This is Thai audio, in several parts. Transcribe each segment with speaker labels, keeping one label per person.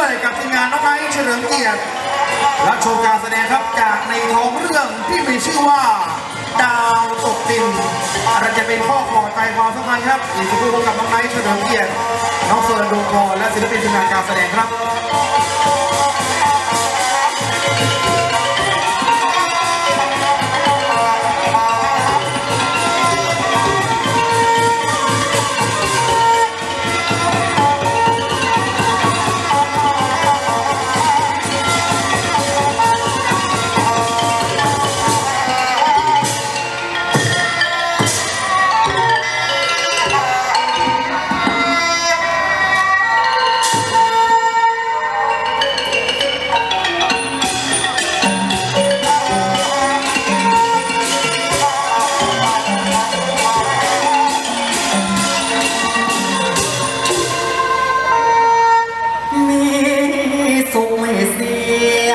Speaker 1: ด้วยกับทีมงานน้องไม้เฉลิมเกียรติรับชมการแสดงครับจากในท้องเรื่องที่มีชื่อว่า ดาวตกดินอะไรจะเป็นข้อขอใจความสำคัญครับอีกสักครู่พบกับน้องไม้เฉลิมเกียรติน้องเฟิร์นดวงพรและศิลปินทีมงานการแสดงครับ
Speaker 2: เสีย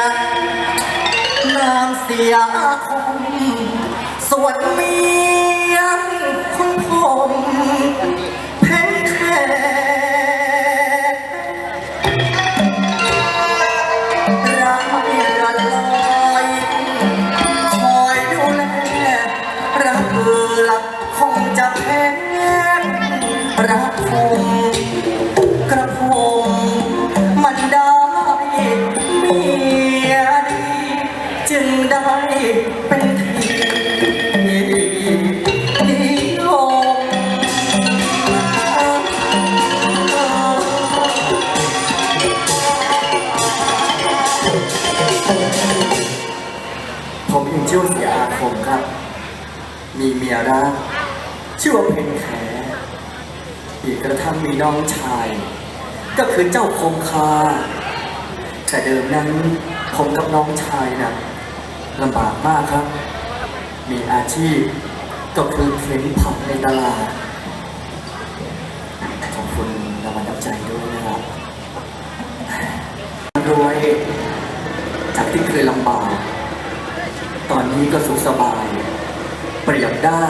Speaker 2: น้ำเสียคงส่วนมี ชื่อว่าเสียอาคมครับ มีเมียรักชื่อว่าเพนแขอีกกระทั่งมีน้องชาย ก็คือเจ้าคงคา แต่เดิมนั้นผมกับน้องชายนะ่ะลำบากมากครับ มีอาชีพก็คือเข็นผักในตลาด ขอบคุณรางวัลน้ำใจด้วยนะครับรวย ตอนนี้ก็สุขสบาย เปรียบได้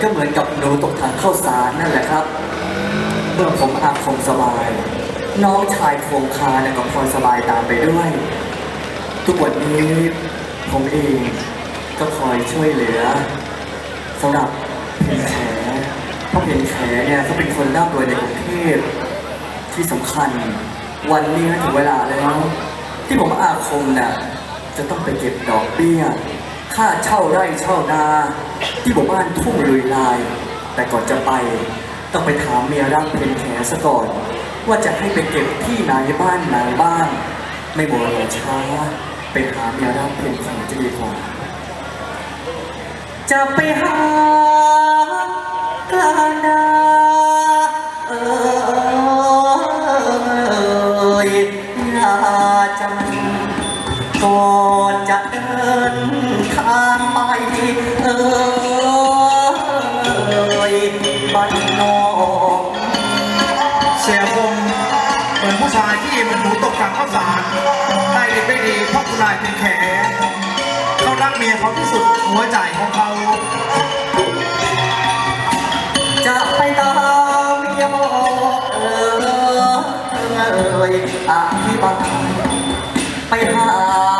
Speaker 2: ก็เหมือนกับหนูตกถังข้าสารนั่นแหละครับ เมื่อผมอาคมสบาย น้องชายคงคาเนี่ยก็พลอยสบายตามไปด้วย ทุกวันนี้ผมเองก็คอยช่วยเหลือสำหรับเพนแขเพราะเพนแขเนี่ยเขาเป็นคนร่ำรวยในกรุงเทพที่สำคัญ วันนี้ถึงเวลาแล้ว ที่ผมอาคมเนี่ย จะต้องไปเก็บดอกเบี้ย ค่าเช่าไร่เช่านา ที่หมู่บ้านทุ่งลุยลาย แต่ก่อนจะไป ต้องไปถามเมียรักเพนแขซะก่อน ว่าจะให้ไปเก็บที่ไหนบ้านไหนบ้าง ไม่โมวช้าไปหาเมียรักเพนแขจะดีกว่า จะไปหากลานาเอยอย่าจัง ก่อนจะเดินทางไปเอ่ยบ้านนอก
Speaker 1: เสียคมเหมือนผู้ชายที่มันหนูตกถังข้าวสารได้ดีไม่ดีเพราะคุณนายเป็นแขเขารักเมียเขาที่สุดหัวใจของเขา
Speaker 2: จะไปตามเมียบอกเอ่ยอธิบายไปหา